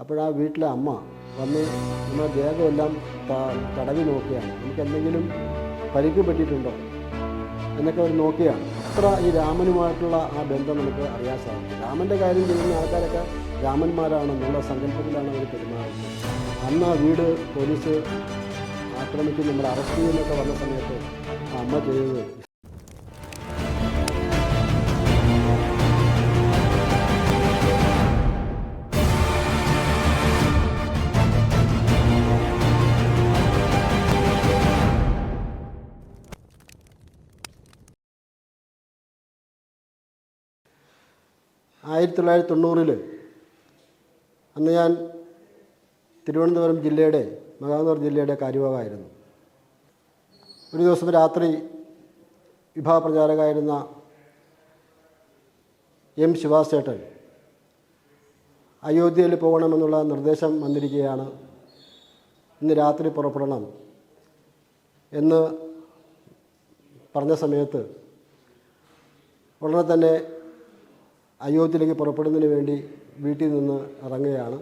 അപ്പോഴാ വീട്ടിലെ അമ്മ വന്ന് നമ്മുടെ ദേഹമെല്ലാം തടവി നോക്കുകയാണ്. നമുക്ക് എന്തെങ്കിലും പരിക്ക് പറ്റിയിട്ടുണ്ടോ? എന്നൊക്കെ അവർ നോക്കിയാണ് അത്ര ഈ രാമനുമായിട്ടുള്ള ആ ബന്ധം നമുക്ക് അറിയാൻ സാധിക്കും. രാമന്റെ കാര്യം ചെയ്യുന്ന ആൾക്കാരൊക്കെ രാമന്മാരാണെന്നുള്ള സങ്കല്പത്തിലാണ് അവർ പെരുമാറുന്നത്. അന്ന് ആ വീട് പോലീസ് ആക്രമിച്ച് നമ്മൾ അറസ്റ്റ് ചെയ്യുന്നൊക്കെ വന്ന സമയത്ത് അമ്മ ചെയ്തത് ആയിരത്തി തൊള്ളായിരത്തി തൊണ്ണൂറിൽ അന്ന് ഞാൻ തിരുവനന്തപുരം ജില്ലയുടെ മഹാനഗർ ജില്ലയുടെ കാര്യവാഹമായിരുന്നു ഒരു ദിവസം രാത്രി വിഭാഗ പ്രചാരകമായിരുന്ന എം ശിവാസേട്ടൻ അയോധ്യയിൽ പോകണമെന്നുള്ള നിർദ്ദേശം വന്നിരിക്കുകയാണ്. ഇന്ന് രാത്രി പുറപ്പെടണം എന്ന് പറഞ്ഞ സമയത്ത് ഉടനെ തന്നെ അയോധ്യയിലേക്ക് പുറപ്പെടുന്നതിന് വേണ്ടി വീട്ടിൽ നിന്ന് ഇറങ്ങുകയാണ്.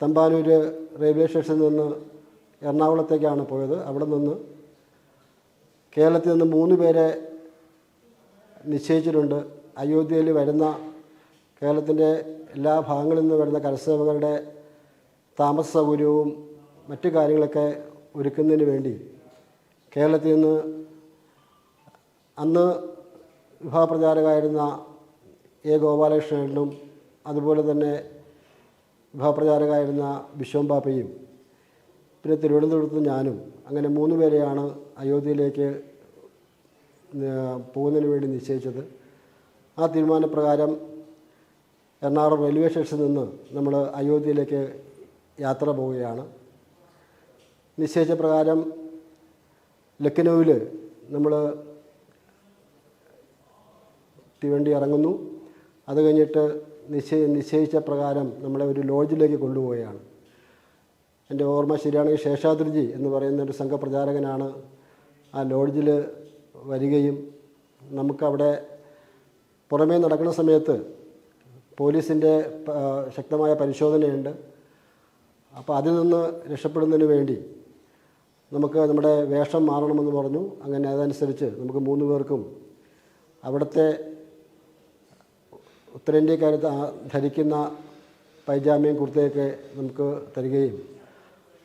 തമ്പാനൂർ റെയിൽവേ സ്റ്റേഷനിൽ നിന്ന് എറണാകുളത്തേക്കാണ് പോയത്. അവിടെ നിന്ന് കേരളത്തിൽ നിന്ന് മൂന്ന് പേരെ നിശ്ചയിച്ചിട്ടുണ്ട്. അയോധ്യയിൽ വരുന്ന കേരളത്തിന്റെ എല്ലാ ഭാഗങ്ങളിൽ നിന്ന് വരുന്ന കരസേവകരുടെ താമസ സൗകര്യവും മറ്റു കാര്യങ്ങളൊക്കെ ഒരുക്കുന്നതിന് വേണ്ടി കേരളത്തിൽ നിന്ന് അന്ന് വിഭാഗപ്രചാരകമായിരുന്ന എ. ഗോപാലകൃഷ്ണനും അതുപോലെ തന്നെ വിഭാഗപ്രചാരകമായിരുന്ന വിശ്വം പാപ്പയും പിന്നെ തിരുവനന്തപുരത്ത് ഞാനും അങ്ങനെ മൂന്ന് പേരെയാണ് അയോധ്യയിലേക്ക് പോകുന്നതിന് വേണ്ടി നിശ്ചയിച്ചത്. ആ തീരുമാനപ്രകാരം എറണാകുളം റെയിൽവേ സ്റ്റേഷനിൽ നിന്ന് നമ്മൾ അയോധ്യയിലേക്ക് യാത്ര പോവുകയാണ്. നിശ്ചയിച്ച പ്രകാരം ലക്നൗവിൽ നമ്മൾ തീവണ്ടി ഇറങ്ങുന്നു. അത് കഴിഞ്ഞിട്ട് നിശ്ചയ നിശ്ചയിച്ച പ്രകാരം നമ്മളെ ഒരു ലോഡ്ജിലേക്ക് കൊണ്ടുപോവുകയാണ്. എന്റെ ഓർമ്മ ശരിയാണെങ്കിൽ ശേഷാദ്രിജി എന്ന് പറയുന്ന ഒരു സംഘപ്രചാരകനാണ് ആ ലോഡ്ജിൽ വരികയും നമുക്കവിടെ പുറമേ നടക്കുന്ന സമയത്ത് പോലീസിന്റെ ശക്തമായ പരിശോധനയുണ്ട്. അപ്പോൾ അതിൽ നിന്ന് രക്ഷപ്പെടുന്നതിന് വേണ്ടി നമുക്ക് നമ്മുടെ വേഷം മാറണമെന്ന് പറഞ്ഞു. അങ്ങനെ അതനുസരിച്ച് നമുക്ക് മൂന്ന് പേർക്കും അവിടുത്തെ ഉത്തരേന്ത്യക്കാർ ധരിക്കുന്ന പൈജാമയും കുർത്തയൊക്കെ നമുക്ക് തരികയും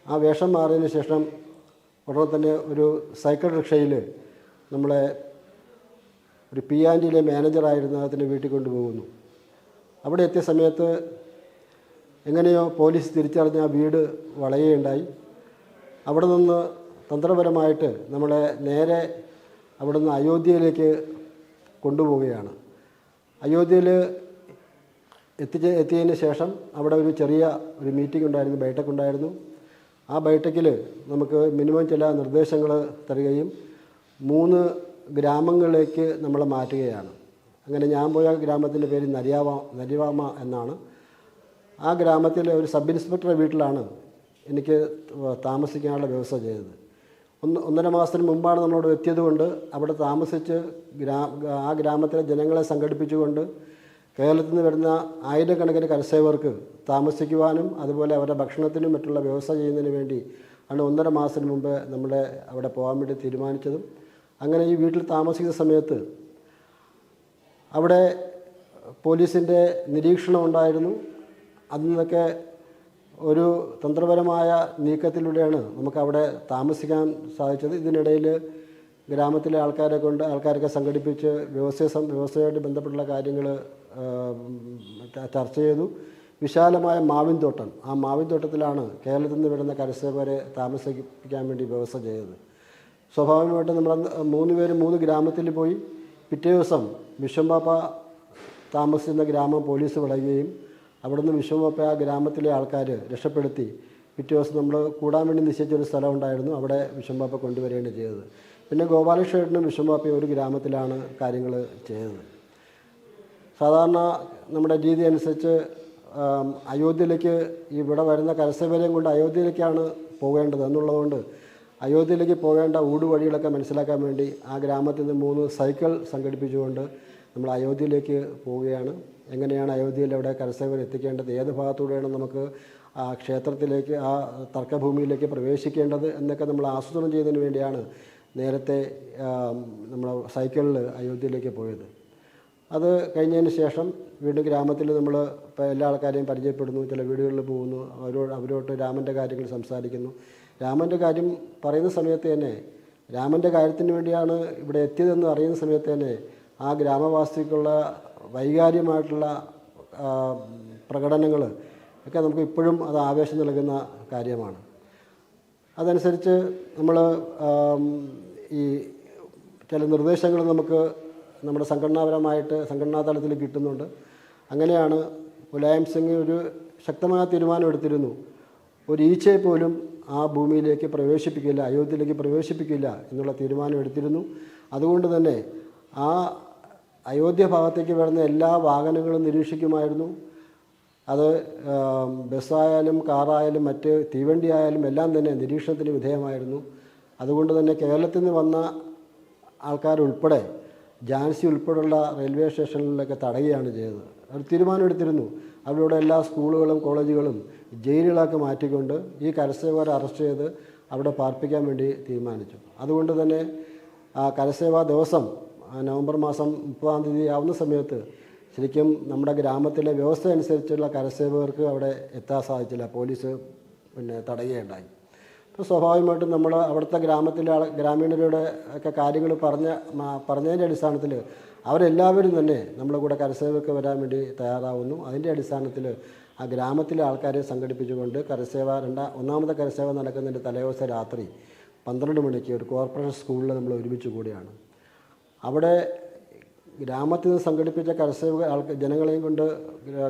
ആ വേഷം മാറിയതിന് ശേഷം ഉടനെ തന്നെ ഒരു സൈക്കിൾ റിക്ഷയിൽ നമ്മളെ ഒരു പി ആൻഡിയിലെ മാനേജറായിരുന്ന അതിന്റെ വീട്ടിൽ കൊണ്ടുപോകുന്നു. അവിടെ എത്തിയ സമയത്ത് എങ്ങനെയോ പോലീസ് തിരിച്ചറിഞ്ഞ ആ വീട് വളയുകയുണ്ടായി. അവിടെ നിന്ന് തന്ത്രപരമായിട്ട് നമ്മളെ നേരെ അവിടുന്ന് അയോധ്യയിലേക്ക് കൊണ്ടുപോവുകയാണ്. അയോധ്യയിൽ എത്തിച്ച് എത്തിയതിന് ശേഷം അവിടെ ഒരു ചെറിയ ഒരു മീറ്റിംഗ് ഉണ്ടായിരുന്നു ബൈഠക്ക് ഉണ്ടായിരുന്നു. ആ ബൈഠക്കിൽ നമുക്ക് മിനിമം ചില നിർദ്ദേശങ്ങൾ തരികയും മൂന്ന് ഗ്രാമങ്ങളിലേക്ക് നമ്മൾ മാറ്റുകയാണ്. അങ്ങനെ ഞാൻ പോയ ഗ്രാമത്തിന്റെ പേര് നരിയാവ നരിവാമ എന്നാണ്. ആ ഗ്രാമത്തിലെ ഒരു സബ് ഇൻസ്പെക്ടറുടെ വീട്ടിലാണ് എനിക്ക് താമസിക്കാനുള്ള വ്യവസ്ഥ ചെയ്തത്. ഒന്ന് ഒന്നര മാസത്തിന് മുമ്പാണ് നമ്മളോട് എത്തിയത് കൊണ്ട് അവിടെ താമസിച്ച് ഗ്രാ ആ ഗ്രാമത്തിലെ ജനങ്ങളെ സംഘടിപ്പിച്ചുകൊണ്ട് കേരളത്തിൽ നിന്ന് വരുന്ന ആയിരക്കണക്കിന് കരസേവർക്ക് താമസിക്കുവാനും അതുപോലെ അവരുടെ ഭക്ഷണത്തിനും മറ്റുള്ള വ്യവസ്ഥ ചെയ്യുന്നതിന് വേണ്ടി ആണ് ഒന്നര മാസത്തിന് മുമ്പ് നമ്മളെ അവിടെ പോകാൻ വേണ്ടി തീരുമാനിച്ചതും. അങ്ങനെ ഈ വീട്ടിൽ താമസിക്കുന്ന സമയത്ത് അവിടെ പോലീസിന്റെ നിരീക്ഷണം ഉണ്ടായിരുന്നു അതിൽ നിന്നൊക്കെ ഒരു തന്ത്രപരമായ നീക്കത്തിലൂടെയാണ് നമുക്കവിടെ താമസിക്കാൻ സാധിച്ചത്. ഇതിനിടയിൽ ഗ്രാമത്തിലെ ആൾക്കാരെ കൊണ്ട് ആൾക്കാരൊക്കെ സംഘടിപ്പിച്ച് വ്യവസായ വ്യവസായമായിട്ട് ബന്ധപ്പെട്ടുള്ള കാര്യങ്ങൾ ചർച്ച ചെയ്തു. വിശാലമായ മാവിൻ തോട്ടം ആ മാവിൻ തോട്ടത്തിലാണ് കേരളത്തിൽ നിന്ന് വരുന്ന കരസേവരെ താമസിപ്പിക്കാൻ വേണ്ടി വ്യവസ്ഥ ചെയ്തത്. സ്വാഭാവികമായിട്ടും നമ്മൾ മൂന്ന് പേര് മൂന്ന് ഗ്രാമത്തിൽ പോയി പിറ്റേ ദിവസം വിശ്വംപാപ്പ താമസിക്കുന്ന ഗ്രാമം പോലീസ് വിളയുകയും അവിടുന്ന് വിശ്വംപാപ്പ ആ ഗ്രാമത്തിലെ ആൾക്കാർ രക്ഷപ്പെടുത്തി. പിറ്റേ ദിവസം നമ്മൾ കൂടാൻ വേണ്ടി നിശ്ചയിച്ചൊരു സ്ഥലം ഉണ്ടായിരുന്നു. അവിടെ വിഷമപ്പ കൊണ്ടുവരികയാണ് ചെയ്തത്. പിന്നെ ഗോപാലകൃഷ്ണനും വിശ്വംപാപ്പയും ഒരു ഗ്രാമത്തിലാണ് കാര്യങ്ങൾ ചെയ്തത്. സാധാരണ നമ്മുടെ രീതി അനുസരിച്ച് അയോധ്യയിലേക്ക് ഇവിടെ വരുന്ന കരസേവരെയും കൊണ്ട് അയോധ്യയിലേക്കാണ് പോകേണ്ടത്. എന്നുള്ളതുകൊണ്ട് അയോധ്യയിലേക്ക് പോകേണ്ട ഊടുവഴികളൊക്കെ മനസ്സിലാക്കാൻ വേണ്ടി ആ ഗ്രാമത്തിൽ നിന്ന് മൂന്ന് സൈക്കിൾ സംഘടിപ്പിച്ചുകൊണ്ട് നമ്മൾ അയോധ്യയിലേക്ക് പോവുകയാണ്. എങ്ങനെയാണ് അയോധ്യയിൽ അവിടെ കരസേവർ എത്തിക്കേണ്ടത്? ഏത് ഭാഗത്തൂടെയാണ് നമുക്ക് ആ ക്ഷേത്രത്തിലേക്ക് ആ തർക്കഭൂമിയിലേക്ക് പ്രവേശിക്കേണ്ടത് എന്നൊക്കെ നമ്മൾ ആസൂത്രണം ചെയ്തതിന് വേണ്ടിയാണ് നേരത്തെ നമ്മൾ സൈക്കിളിൽ അയോധ്യയിലേക്ക് പോയത്. അത് കഴിഞ്ഞതിന് ശേഷം വീണ്ടും ഗ്രാമത്തിൽ നമ്മൾ എല്ലാ ആൾക്കാരെയും പരിചയപ്പെടുന്നു ചില വീടുകളിൽ പോകുന്നു അവരോട് അവരോട്ട് രാമന്റെ കാര്യങ്ങൾ സംസാരിക്കുന്നു. രാമന്റെ കാര്യം പറയുന്ന സമയത്ത് തന്നെ രാമന്റെ കാര്യത്തിന് വേണ്ടിയാണ് ഇവിടെ എത്തിയതെന്ന് അറിയുന്ന സമയത്ത് തന്നെ ആ ഗ്രാമവാസിക്കുള്ള വൈകാര്യമായിട്ടുള്ള പ്രകടനങ്ങൾ ഒക്കെ നമുക്ക് ഇപ്പോഴും അത് ആവേശം നൽകുന്ന കാര്യമാണ്. അതനുസരിച്ച് നമ്മൾ ഈ ചില നിർദ്ദേശങ്ങൾ നമുക്ക് നമ്മുടെ സംഘടനാപരമായിട്ട് സംഘടനാ തലത്തിൽ കിട്ടുന്നുണ്ട്. അങ്ങനെയാണ് മുലായം സിംഗ് ഒരു ശക്തമായ തീരുമാനം എടുത്തിരുന്നു. ഒരു ഈച്ചയെ പോലും ആ ഭൂമിയിലേക്ക് പ്രവേശിപ്പിക്കില്ല അയോധ്യയിലേക്ക് പ്രവേശിപ്പിക്കില്ല എന്നുള്ള തീരുമാനം എടുത്തിരുന്നു. അതുകൊണ്ട് തന്നെ ആ അയോധ്യ ഭാഗത്തേക്ക് വരുന്ന എല്ലാ വാഹനങ്ങളും നിരീക്ഷിക്കുമായിരുന്നു. അത് ബസ്സായാലും കാറായാലും മറ്റ് തീവണ്ടി ആയാലും എല്ലാം തന്നെ നിരീക്ഷണത്തിന് വിധേയമായിരുന്നു. അതുകൊണ്ട് തന്നെ കേരളത്തിൽ നിന്ന് വന്ന ആൾക്കാരുൾപ്പെടെ ജാൻസി ഉൾപ്പെടെയുള്ള റെയിൽവേ സ്റ്റേഷനിലൊക്കെ തടയുകയാണ് ചെയ്തത്. അവർ തീരുമാനമെടുത്തിരുന്നു അവരുടെ എല്ലാ സ്കൂളുകളും കോളേജുകളും ജയിലുകളൊക്കെ മാറ്റിക്കൊണ്ട് ഈ കരസേവകരെ അറസ്റ്റ് ചെയ്ത് അവിടെ പാർപ്പിക്കാൻ വേണ്ടി തീരുമാനിച്ചു. അതുകൊണ്ട് തന്നെ കരസേവാ ദിവസം നവംബർ മാസം മുപ്പതാം തീയതി ആവുന്ന സമയത്ത് ശരിക്കും നമ്മുടെ ഗ്രാമത്തിലെ വ്യവസ്ഥ അനുസരിച്ചുള്ള കരസേവകർക്ക് അവിടെ എത്താൻ സാധിച്ചില്ല. പോലീസ് പിന്നെ തടയുകയുണ്ടായി. അപ്പോൾ സ്വാഭാവികമായിട്ടും നമ്മൾ അവിടുത്തെ ഗ്രാമത്തിലെ ഗ്രാമീണരുടെ ഒക്കെ കാര്യങ്ങൾ പറഞ്ഞ പറഞ്ഞതിന്റെ അടിസ്ഥാനത്തിൽ അവരെല്ലാവരും തന്നെ നമ്മുടെ കൂടെ കരസേവയ്ക്ക് വരാൻ വേണ്ടി തയ്യാറാവുന്നു. അതിന്റെ അടിസ്ഥാനത്തിൽ ആ ഗ്രാമത്തിലെ ആൾക്കാരെ സംഘടിപ്പിച്ചുകൊണ്ട് കരസേവ രണ്ടാ ഒന്നാമത്തെ കരസേവ നടക്കുന്നതിന്റെ തലേദിവസം രാത്രി പന്ത്രണ്ട് മണിക്ക് ഒരു കോർപ്പറേഷൻ സ്കൂളിൽ നമ്മൾ ഒരുമിച്ച് കൂടിയാണ്. അവിടെ ഗ്രാമത്തിൽ നിന്ന് സംഘടിപ്പിച്ച കരസേവക ആൾക്ക് ജനങ്ങളെയും കൊണ്ട്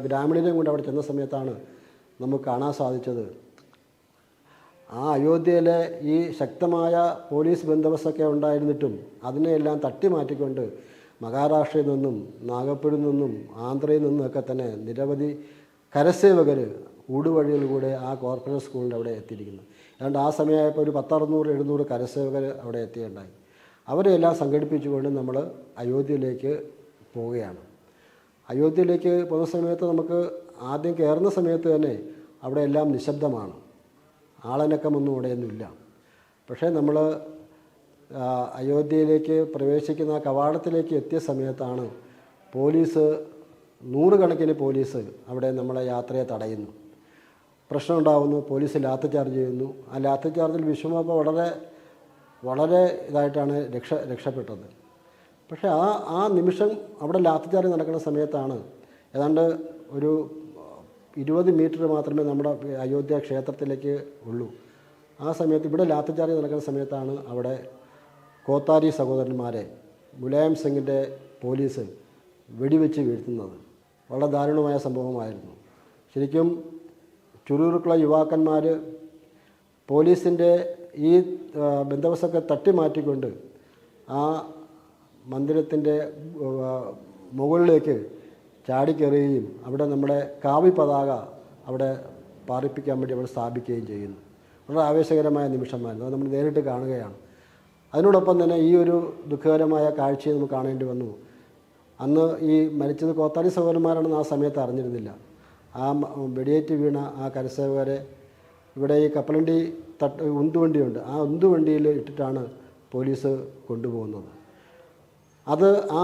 ഗ്രാമീണരെയും കൊണ്ട് അവിടെ ചെന്ന സമയത്താണ് നമുക്ക് കാണാൻ സാധിച്ചത്. ആ അയോധ്യയിലെ ഈ ശക്തമായ പോലീസ് ബന്ദോബസ്തൊക്കെ ഉണ്ടായിരുന്നിട്ടും അതിനെയെല്ലാം തട്ടി മാറ്റിക്കൊണ്ട് മഹാരാഷ്ട്രയിൽ നിന്നും നാഗപ്പൂരിൽ നിന്നും ആന്ധ്രയിൽ നിന്നൊക്കെ തന്നെ നിരവധി കരസേവകർ ഊടുവഴികളിലൂടെ ആ കോർപ്പറേറ്റ് സ്കൂളിന്റെ അവിടെ എത്തിയിരിക്കുന്നു. അതുകൊണ്ട് ആ സമയമായപ്പോൾ ഒരു പത്തറുന്നൂറ് എഴുന്നൂറ് കരസേവകർ അവിടെ എത്തിയുണ്ടായി അവരെല്ലാം സംഘടിപ്പിച്ചുകൊണ്ട് നമ്മൾ അയോധ്യയിലേക്ക് പോവുകയാണ്. അയോധ്യയിലേക്ക് പോകുന്ന സമയത്ത് നമുക്ക് ആദ്യം കയറുന്ന സമയത്ത് തന്നെ അവിടെ എല്ലാം നിശബ്ദമാണ്. ആളനക്കമൊന്നും ഇവിടെയൊന്നുമില്ല പക്ഷേ നമ്മൾ അയോധ്യയിലേക്ക് പ്രവേശിക്കുന്ന കവാടത്തിലേക്ക് എത്തിയ സമയത്താണ് പോലീസ് നൂറുകണക്കിന് പോലീസ് അവിടെ നമ്മളെ യാത്രയെ തടയുന്നു. പ്രശ്നമുണ്ടാകുന്നു പോലീസ് ലാത്തി ചാർജ് ചെയ്യുന്നു. ആ ലാത്തി ചാർജിൽ വിഷമപ്പോൾ വളരെ വളരെ ഇതായിട്ടാണ് രക്ഷ രക്ഷപ്പെട്ടത്. പക്ഷേ ആ ആ നിമിഷം അവിടെ ലാത്തിച്ചാറി നടക്കുന്ന സമയത്താണ് ഏതാണ്ട് ഒരു ഇരുപത് മീറ്റർ മാത്രമേ നമ്മുടെ അയോധ്യ ക്ഷേത്രത്തിലേക്ക് ഉള്ളൂ. ആ സമയത്ത് ഇവിടെ ലാത്തിച്ചാറി നടക്കുന്ന സമയത്താണ് അവിടെ കോത്താരി സഹോദരന്മാരെ മുലായം സിംഗിന്റെ പോലീസ് വെടിവെച്ച് വീഴ്ത്തുന്നത്. വളരെ ദാരുണമായ സംഭവമായിരുന്നു. ശരിക്കും ചുരുറുക്കുള്ള യുവാക്കന്മാർ പോലീസിന്റെ ഈ ബന്ധവസൊക്കെ തട്ടി മാറ്റിക്കൊണ്ട് ആ മന്ദിരത്തിന്റെ മുകളിലേക്ക് ചാടിക്കയറുകയും അവിടെ നമ്മുടെ കാവി പതാക അവിടെ പാറിപ്പിക്കാൻ വേണ്ടി അവിടെ സ്ഥാപിക്കുകയും ചെയ്യുന്നു. വളരെ ആവേശകരമായ നിമിഷമായിരുന്നു. അത് നമ്മൾ നേരിട്ട് കാണുകയാണ്. അതിനോടൊപ്പം തന്നെ ഈ ഒരു ദുഃഖകരമായ കാഴ്ചയെ നമുക്ക് കാണേണ്ടി വന്നു. അന്ന് ഈ മരിച്ചത് കോത്താരി സഹോദരന്മാരാണെന്ന് ആ സമയത്ത് അറിഞ്ഞിരുന്നില്ല. ആ വെടിയേറ്റ് വീണ ആ കരസേവകരെ ഇവിടെ ഈ കപ്പലണ്ടി തട്ട് ഉന്തുവണ്ടിയുണ്ട്. ആ ഉന്തുവണ്ടിയിൽ ഇട്ടിട്ടാണ് പോലീസ് കൊണ്ടുപോകുന്നത്. അത് ആ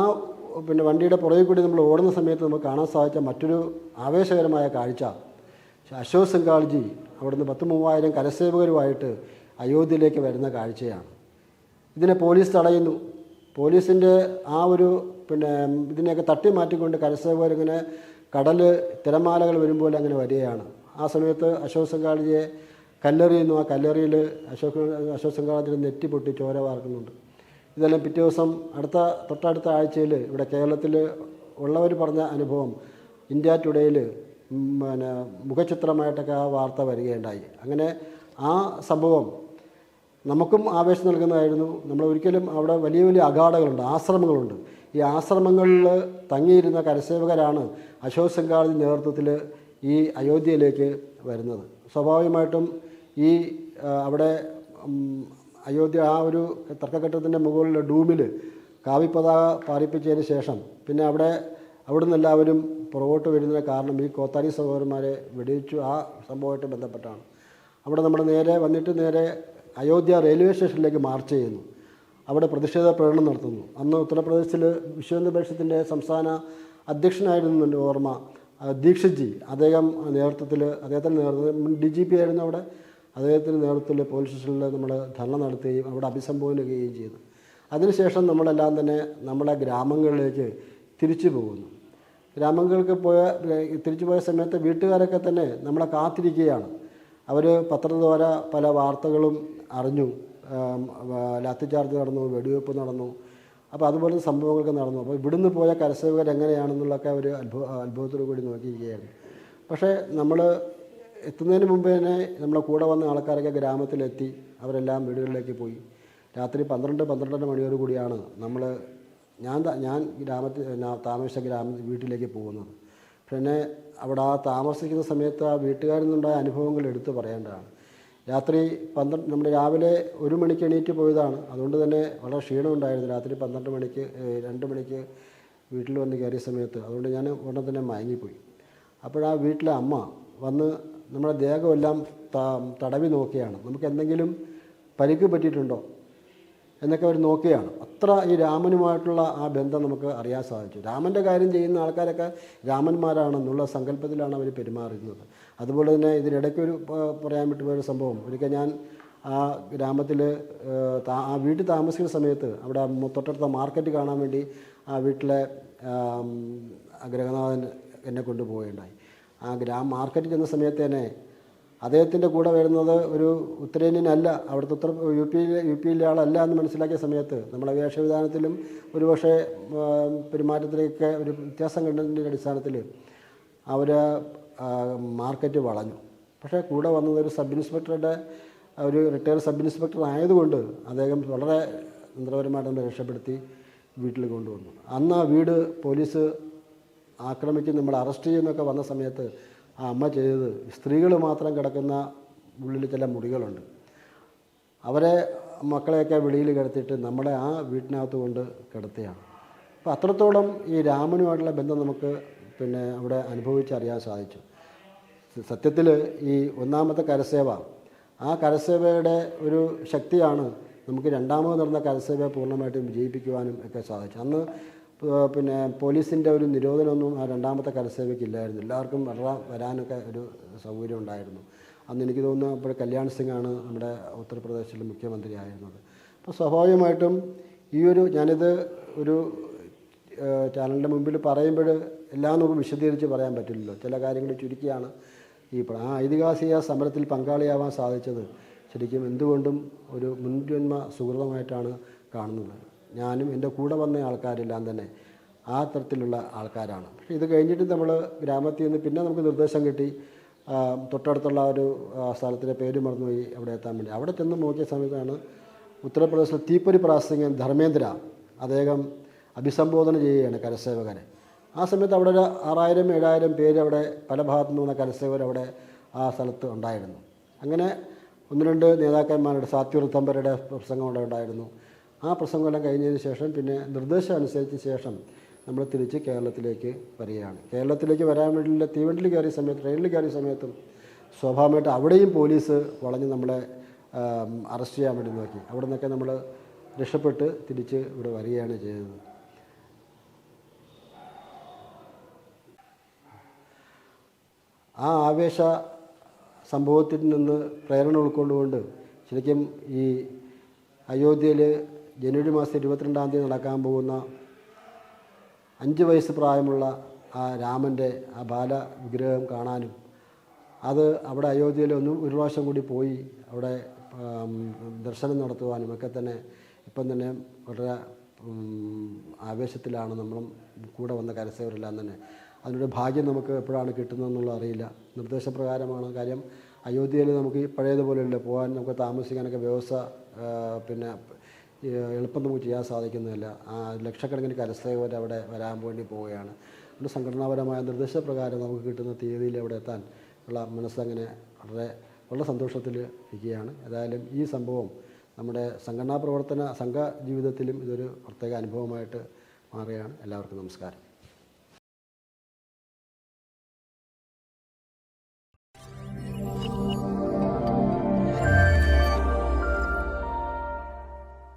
പിന്നെ വണ്ടിയുടെ പുറകിൽ കൂടി നമ്മൾ ഓടുന്ന സമയത്ത് നമുക്ക് കാണാൻ സാധിച്ച മറ്റൊരു ആവേശകരമായ കാഴ്ച. അശോക് സിംഗാൾജി അവിടുന്ന് പത്ത് മൂവായിരം കരസേവകരുമായിട്ട് അയോധ്യയിലേക്ക് വരുന്ന കാഴ്ചയാണ്. ഇതിനെ പോലീസ് തടയുന്നു. പോലീസിന്റെ ആ ഒരു പിന്നെ ഇതിനെയൊക്കെ തട്ടി മാറ്റിക്കൊണ്ട് കരസേവകരിങ്ങനെ കടൽ തിരമാലകൾ വരുമ്പോൾ അങ്ങനെ വരികയാണ്. ആ സമയത്ത് അശോക് സംഘാളിയെ കല്ലെറിയുന്നു. ആ കല്ലെറിയിൽ അശോക് അശോക് സംഘാളത്തിന് നെറ്റി പൊട്ടി ചോര വാർക്കുന്നുണ്ട്. ഇതെല്ലാം പിറ്റേ ദിവസം അടുത്ത തൊട്ടടുത്ത ആഴ്ചയിൽ ഇവിടെ കേരളത്തിൽ ഉള്ളവർ പറഞ്ഞ അനുഭവം ഇന്ത്യ ടുഡേയിൽ പിന്നെ മുഖചിത്രമായിട്ടൊക്കെ ആ വാർത്ത വരികയുണ്ടായി. അങ്ങനെ ആ സംഭവം നമുക്കും ആവേശം നൽകുന്നതായിരുന്നു. നമ്മൾ ഒരിക്കലും അവിടെ വലിയ വലിയ അഗാധകളുണ്ട് ആശ്രമങ്ങളുണ്ട്. ഈ ആശ്രമങ്ങളിൽ തങ്ങിയിരുന്ന കരസേവകരാണ് അശോക് സംഘാടി നേതൃത്വത്തിൽ ഈ അയോധ്യയിലേക്ക് വരുന്നത്. സ്വാഭാവികമായിട്ടും ഈ അവിടെ അയോധ്യ ആ ഒരു തർക്കഘട്ടത്തിന്റെ മുകളിലെ ഡൂമിൽ കാവിപ്പതാക പതാക പാറിപ്പിച്ചതിന് ശേഷം പിന്നെ അവിടെ അവിടുന്ന് എല്ലാവരും പുറകോട്ട് വരുന്നതിന് കാരണം ഈ കോത്താരി സഹോദരന്മാരെ വെടിവെച്ചു. ആ സംഭവമായിട്ട് ബന്ധപ്പെട്ടാണ്. അവിടെ നമ്മൾ നേരെ വന്നിട്ട് നേരെ അയോധ്യ റെയിൽവേ സ്റ്റേഷനിലേക്ക് മാർച്ച് ചെയ്യുന്നു. അവിടെ പ്രതിഷേധ പ്രകടനം നടത്തുന്നു. അന്ന് ഉത്തർപ്രദേശിൽ വിശ്വഹിന്ദു പരിഷത്തിന്റെ സംസ്ഥാന അധ്യക്ഷനായിരുന്നു എന്റെ ഓർമ്മ. ആ, ദീക്ഷിത് ജി അദ്ദേഹം നേതൃത്വത്തിൽ അദ്ദേഹത്തിന്റെ മുൻ ഡി ജി പി ആയിരുന്നു അവിടെ. അദ്ദേഹത്തിന്റെ നേതൃത്വത്തിൽ പോലീസ് സ്റ്റേഷനിൽ നമ്മൾ ധർണ നടത്തുകയും അവിടെ അഭിസംബോധന ചെയ്യുകയും ചെയ്തു. അതിനുശേഷം നമ്മളെല്ലാം തന്നെ നമ്മുടെ ഗ്രാമങ്ങളിലേക്ക് തിരിച്ചു പോകുന്നു. ഗ്രാമങ്ങൾക്ക് പോയ തിരിച്ചു പോയ സമയത്ത് വീട്ടുകാരൊക്കെ തന്നെ നമ്മളെ കാത്തിരിക്കുകയാണ്. അവർ പത്രദ്വാര പല വാർത്തകളും അറിഞ്ഞു. ലാത്തിച്ചാർജ് നടന്നു വെടിവെപ്പ് നടന്നു. അപ്പോൾ അതുപോലെ സംഭവങ്ങളൊക്കെ നടന്നു. അപ്പോൾ ഇവിടുന്ന് പോയ കരസേവകർ എങ്ങനെയാണെന്നുള്ളൊക്കെ ഒരു അത്ഭുത അത്ഭുതത്തോടു കൂടി നോക്കിയിരിക്കുകയായിരുന്നു. പക്ഷേ നമ്മൾ എത്തുന്നതിന് മുമ്പ് തന്നെ നമ്മളെ കൂടെ വന്ന ആൾക്കാരൊക്കെ ഗ്രാമത്തിലെത്തി അവരെല്ലാം വീടുകളിലേക്ക് പോയി. രാത്രി പന്ത്രണ്ട് പന്ത്രണ്ടര മണിയോട് കൂടിയാണ് നമ്മൾ ഞാൻ ഞാൻ ഗ്രാമത്തിൽ താമസിച്ച ഗ്രാമ വീട്ടിലേക്ക് പോകുന്നത്. പിന്നെ അവിടെ ആ താമസിക്കുന്ന സമയത്ത് ആ വീട്ടുകാരിൽ നിന്നുണ്ടായ അനുഭവങ്ങൾ എടുത്തു പറയേണ്ടതാണ്. രാത്രി പന്ത്രണ്ട് നമ്മൾ രാവിലെ ഒരു മണിക്ക് എണീറ്റ് പോയതാണ്. അതുകൊണ്ട് തന്നെ വളരെ ക്ഷീണം ക്ഷീണമുണ്ടായിരുന്നു രാത്രി പന്ത്രണ്ട് മണിക്ക് രണ്ട് മണിക്ക് വീട്ടിൽ വന്ന് കയറിയ സമയത്ത്. അതുകൊണ്ട് ഞാൻ ഉടനെ തന്നെ മയങ്ങിപ്പോയി. അപ്പോഴാ വീട്ടിലെ അമ്മ വന്ന് നമ്മുടെ ദേഹമെല്ലാം തടവി നോക്കിയാണ്. നമുക്ക് എന്തെങ്കിലും പരിക്ക് പറ്റിയിട്ടുണ്ടോ എന്നൊക്കെ അവർ നോക്കുകയാണ് അത്ര ഈ രാമനുമായിട്ടുള്ള ആ ബന്ധം നമുക്ക് അറിയാൻ സാധിച്ചു. രാമന്റെ കാര്യം ചെയ്യുന്ന ആൾക്കാരൊക്കെ രാമന്മാരാണെന്നുള്ള സങ്കല്പത്തിലാണ് അവർ പെരുമാറുന്നത് അതുപോലെ തന്നെ ഇതിനിടയ്ക്ക് ഒരു പറയാൻ വിട്ടുപോയൊരു സംഭവം. ഒരിക്കൽ ഞാൻ ആ ഗ്രാമത്തിൽ ആ വീട്ടിൽ താമസിക്കുന്ന സമയത്ത് അവിടെ തൊട്ടടുത്ത മാർക്കറ്റ് കാണാൻ വേണ്ടി ആ വീട്ടിലെ ഗ്രഹനാഥൻ എന്നെ കൊണ്ടുപോവുകയുണ്ടായി. ആ ഗ്രാമ മാർക്കറ്റിൽ ചെന്ന സമയത്ത് തന്നെ അദ്ദേഹത്തിന്റെ കൂടെ വരുന്നത് ഒരു ഉത്തരേന്ത്യനല്ല അവിടുത്തെ ഉത്തര യു പിയിലെ യു പിയിലെ ആളല്ല എന്ന് മനസ്സിലാക്കിയ സമയത്ത് നമ്മളെ വേഷവിധാനത്തിലും ഒരുപക്ഷെ പെരുമാറ്റത്തിലൊക്കെ ഒരു വ്യത്യാസം കണ്ടതിന്റെ അടിസ്ഥാനത്തിൽ അവർ മാർക്കറ്റ് വളഞ്ഞു. പക്ഷേ കൂടെ വന്നത് ഒരു സബ് ഇൻസ്പെക്ടറുടെ ഒരു റിട്ടയർഡ് സബ് ഇൻസ്പെക്ടർ ആയതുകൊണ്ട് അദ്ദേഹം വളരെ തന്ത്രപരമായിട്ട് നമ്മളെ രക്ഷപ്പെടുത്തി വീട്ടിൽ കൊണ്ടുവന്നു. അന്ന് ആ വീട് പോലീസ് ആക്രമിച്ച് നമ്മൾ അറസ്റ്റ് ചെയ്യുന്നൊക്കെ വന്ന സമയത്ത് ആ അമ്മ ചെയ്തത് സ്ത്രീകൾ മാത്രം കിടക്കുന്ന ഉള്ളിൽ ചില മുറികളുണ്ട്. അവരെ മക്കളെയൊക്കെ വെളിയിൽ കിടത്തിയിട്ട് നമ്മളെ ആ വീട്ടിനകത്ത് കൊണ്ട് കിടത്തിയാണ്. അപ്പോൾ അത്രത്തോളം ഈ രാമനുമായിട്ടുള്ള ബന്ധം നമുക്ക് പിന്നെ അവിടെ അനുഭവിച്ചറിയാൻ സാധിച്ചു. സത്യത്തിൽ ഈ ഒന്നാമത്തെ കരസേവ ആ കരസേവയുടെ ഒരു ശക്തിയാണ് നമുക്ക് രണ്ടാമത് നടന്ന കരസേവയെ പൂർണമായിട്ടും വിജയിപ്പിക്കുവാനും ഒക്കെ സാധിച്ചു. അന്ന് പിന്നെ പോലീസിന്റെ ഒരു നിരോധനമൊന്നും ആ രണ്ടാമത്തെ കരസേവയ്ക്ക് ഇല്ലായിരുന്നു. എല്ലാവർക്കും വരാൻ വരാനൊക്കെ ഒരു സൗകര്യം ഉണ്ടായിരുന്നു. അന്ന് എനിക്ക് തോന്നുന്നു അപ്പോൾ കല്യാൺ സിംഗ് ആണ് നമ്മുടെ ഉത്തർപ്രദേശിലെ മുഖ്യമന്ത്രി ആയിരുന്നത്. അപ്പോൾ സ്വാഭാവികമായിട്ടും ഈ ഒരു ഞാനിത് ഒരു ചാനലിന്റെ മുമ്പിൽ പറയുമ്പോൾ എല്ലാം നമുക്ക് വിശദീകരിച്ച് പറയാൻ പറ്റില്ലല്ലോ. ചില കാര്യങ്ങൾ ചുരുക്കിയാണ്. ഈ ആ ഐതിഹാസിക സമരത്തിൽ പങ്കാളിയാവാൻ സാധിച്ചത് ശരിക്കും എന്തുകൊണ്ടും ഒരു മുൻജന്മ സുഹൃതമായിട്ടാണ് കാണുന്നത്. ഞാനും എന്റെ കൂടെ വന്ന ആൾക്കാരെല്ലാം തന്നെ ആ തരത്തിലുള്ള ആൾക്കാരാണ്. പക്ഷേ ഇത് കഴിഞ്ഞിട്ട് നമ്മൾ ഗ്രാമത്തിൽ നിന്ന് പിന്നെ നമുക്ക് നിർദ്ദേശം കിട്ടി. തൊട്ടടുത്തുള്ള ഒരു സ്ഥലത്തിന്റെ പേര് മറന്നുപോയി അവിടെ എത്താൻ വേണ്ടി. അവിടെ ചെന്ന് നോക്കിയ സമയത്താണ് ഉത്തർപ്രദേശിലെ തീപ്പൊരി പ്രാസിംഗൻ ധർമ്മേന്ദ്ര അദ്ദേഹം അഭിസംബോധന ചെയ്യുകയാണ് കരസേവകരെ. ആ സമയത്ത് അവിടെ ഒരു ആറായിരം ഏഴായിരം പേര് അവിടെ പല ഭാഗത്തു നിന്ന് വന്ന കരസേവകർ അവിടെ ആ സ്ഥലത്ത് ഉണ്ടായിരുന്നു. അങ്ങനെ ഒന്ന് രണ്ട് നേതാക്കന്മാരുടെ സാത്വ തമ്പരുടെ പ്രസംഗം അവിടെ ഉണ്ടായിരുന്നു. ആ പ്രസംഗമെല്ലാം കഴിഞ്ഞതിന് ശേഷം പിന്നെ നിർദ്ദേശം അനുസരിച്ച ശേഷം നമ്മൾ തിരിച്ച് കേരളത്തിലേക്ക് വരികയാണ്. കേരളത്തിലേക്ക് വരാൻ വേണ്ടിയുള്ള തീവണ്ടിയിൽ കയറിയ സമയത്ത് ട്രെയിനിൽ കയറിയ സമയത്തും സ്വാഭാവികമായിട്ട് അവിടെയും പോലീസ് വളഞ്ഞ് നമ്മളെ അറസ്റ്റ് ചെയ്യാൻ വേണ്ടി നോക്കി. അവിടെ നിന്നൊക്കെ നമ്മൾ രക്ഷപ്പെട്ട് തിരിച്ച് ഇവിടെ വരികയാണ് ചെയ്തത്. ആ ആവേശ സംഭവത്തിൽ നിന്ന് പ്രേരണ ഉൾക്കൊണ്ടുകൊണ്ട് ശരിക്കും ഈ അയോധ്യയിൽ ജനുവരി മാസം ഇരുപത്തിരണ്ടാം തീയതി നടക്കാൻ പോകുന്ന അഞ്ച് വയസ്സ് പ്രായമുള്ള ആ രാമന്റെ ആ ബാല വിഗ്രഹം കാണാനും അത് അവിടെ അയോധ്യയിൽ ഒന്ന് ഒരു പ്രാവശ്യം കൂടി പോയി അവിടെ ദർശനം നടത്തുവാനും ഒക്കെ തന്നെ ഇപ്പം തന്നെ വളരെ ആവേശത്തിലാണ് നമ്മളും കൂടെ വന്ന കരസേവരെല്ലാം തന്നെ. അതിനൊരു ഭാഗ്യം നമുക്ക് എപ്പോഴാണ് കിട്ടുന്നതെന്നുള്ള അറിയില്ല. നിർദ്ദേശപ്രകാരമാണ്. കാര്യം അയോധ്യയിൽ നമുക്ക് പഴയതുപോലെയല്ല. പോകാൻ നമുക്ക് താമസിക്കാനൊക്കെ വ്യവസ്ഥ പിന്നെ എളുപ്പം നമുക്ക് ചെയ്യാൻ സാധിക്കുന്നില്ല ലക്ഷക്കണക്കിന് കരസേവർ അവിടെ വരാൻ വേണ്ടി പോവുകയാണ്. അതുകൊണ്ട് സംഘടനാപരമായ നിർദ്ദേശപ്രകാരം നമുക്ക് കിട്ടുന്ന തീയതിയിൽ അവിടെ എത്താൻ ഉള്ള മനസ്സങ്ങനെ വളരെ വളരെ സന്തോഷത്തിൽ ഇരിക്കുകയാണ്. ഏതായാലും ഈ സംഭവം നമ്മുടെ സംഘടനാ പ്രവർത്തന സംഘ ജീവിതത്തിലും ഇതൊരു പ്രത്യേക അനുഭവമായിട്ട് മാറുകയാണ്. എല്ലാവർക്കും നമസ്കാരം.